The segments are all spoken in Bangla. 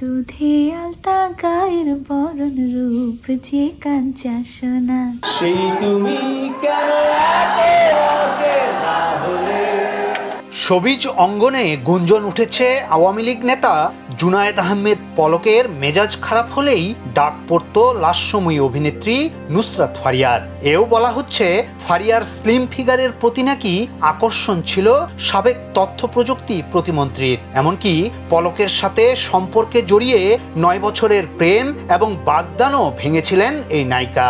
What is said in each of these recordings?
দুধে আলতা গায়ের বরণ রূপ যে কাঞ্চা সোনা। সেই তুমি কেন সবিজ অঙ্গনে গুঞ্জন উঠেছে আওয়ামী লীগ নেতা জুনায়েদ আহমেদ পলকের মেজাজ খারাপ হলেই ডাক পড়ত লাস্যময়ী অভিনেত্রী নুসরাত ফারিয়ার। এও বলা হচ্ছে, ফারিয়ার স্লিম ফিগারের প্রতি নাকি আকর্ষণ ছিল সাবেক তথ্য প্রযুক্তি প্রতিমন্ত্রীর। এমনকি পলকের সাথে সম্পর্কে জড়িয়ে নয় বছরের প্রেম এবং বাগদানও ভেঙেছিলেন এই নায়িকা।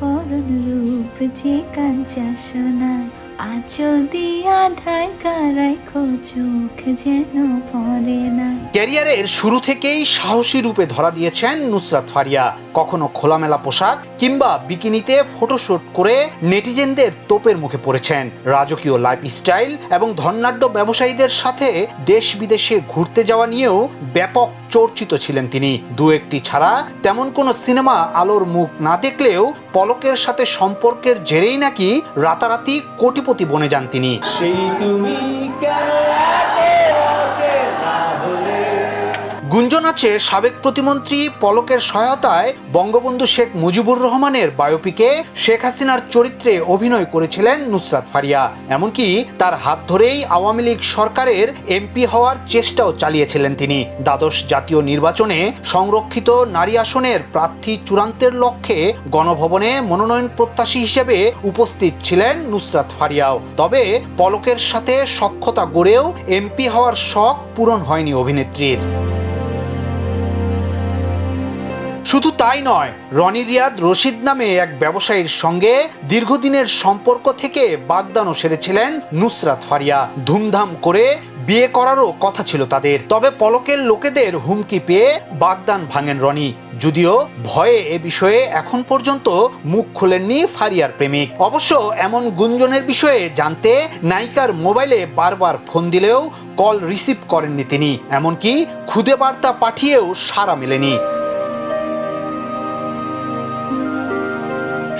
বরণ রূপ যে কাঞ্চা সোনা। আচল দিয়া ঢাকা রাখো চোখ যেন না ক্যারিয়ারের শুরু থেকেই সাহসী রূপে ধরা দিয়েছেন নুসরাত ফারিয়া। কখনো খোলামেলা পোশাক কিংবা বিকিনিতে ফটোশুট করে নেটিজেনদের তোপের মুখে পড়েছেন। রাজকীয় লাইফস্টাইল এবং ধনাঢ্য ব্যবসায়ীদের সাথে দেশ বিদেশে ঘুরতে যাওয়া নিয়েও ব্যাপক চর্চিত ছিলেন তিনি। দু একটি ছাড়া তেমন কোনো সিনেমা আলোর মুখ না দেখলেও পলকের সাথে সম্পর্কের জেরেই নাকি রাতারাতি কোটিপতি বনে যান তিনি। সেই তুমি গুঞ্জন আছে সাবেক প্রতিমন্ত্রী পলকের সহায়তায় বঙ্গবন্ধু শেখ মুজিবুর রহমানের বায়োপিকে শেখ হাসিনার চরিত্রে অভিনয় করেছিলেন নুসরাত ফারিয়া। এমনকি তার হাত ধরেই আওয়ামী লীগ সরকারের এমপি হওয়ার চেষ্টাও চালিয়েছিলেন তিনি। দ্বাদশ জাতীয় নির্বাচনে সংরক্ষিত নারী আসনের প্রার্থী চূড়ান্তের লক্ষ্যে গণভবনে মনোনয়ন প্রত্যাশী হিসেবে উপস্থিত ছিলেন নুসরাত ফারিয়াও। তবে পলকের সাথে সক্ষতা গড়েও এমপি হওয়ার শখ পূরণ হয়নি অভিনেত্রীর। শুধু তাই নয়, রনি রিয়াদ রশিদ নামে এক ব্যবসায়ীর সঙ্গে দীর্ঘদিনের সম্পর্ক থেকে বাগদানও সেরেছিলেন নুসরাত ফারিয়া। ধুমধাম করে বিয়ে করারও কথা ছিল তাদের। তবে পলকের লোকেদের হুমকি পেয়ে বাগদান ভাঙেন রনি। যদিও ভয়ে এ বিষয়ে এখন পর্যন্ত মুখ খোলেননি ফারিয়ার প্রেমিক। অবশ্য এমন গুঞ্জনের বিষয়ে জানতে নায়িকার মোবাইলে বারবার ফোন দিলেও কল রিসিভ করেননি তিনি। এমনকি খুদে বার্তা পাঠিয়েও সাড়া মেলেনি।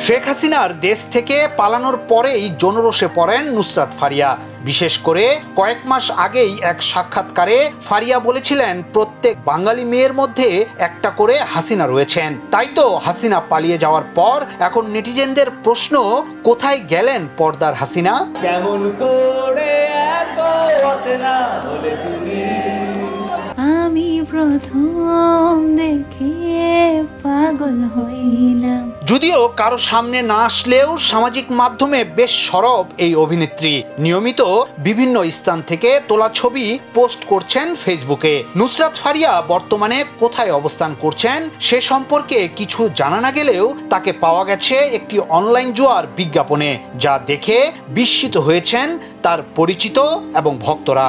শেখ হাসিনার দেশ থেকে পালানোর পরেই জনরোষে পড়েন নুসরাত ফারিয়া। বিশেষ করে কয়েক মাস আগেই এক সাক্ষাৎকারে ফারিয়া বলেছিলেন, প্রত্যেক বাঙালি মেয়ের মধ্যে একটা করে হাসিনা রয়েছেন। তাই তো হাসিনা পালিয়ে যাওয়ার পর এখন নেটিজেনদের প্রশ্ন, কোথায় গেলেন পর্দার হাসিনা? কেমন করে এত অচেনা তুমি প্রথম দেখে পাগল হইলাম। যদিও কারও সামনে না আসলেও সামাজিক মাধ্যমে বেশ সরব এই অভিনেত্রী। নিয়মিত বিভিন্ন স্থান থেকে তোলা ছবি পোস্ট করছেন ফেসবুকে। নুসরাত ফারিয়া বর্তমানে কোথায় অবস্থান করছেন সে সম্পর্কে কিছু জানা না গেলেও তাকে পাওয়া গেছে একটি অনলাইন জুয়ার বিজ্ঞাপনে, যা দেখে বিস্মিত হয়েছেন তার পরিচিত এবং ভক্তরা।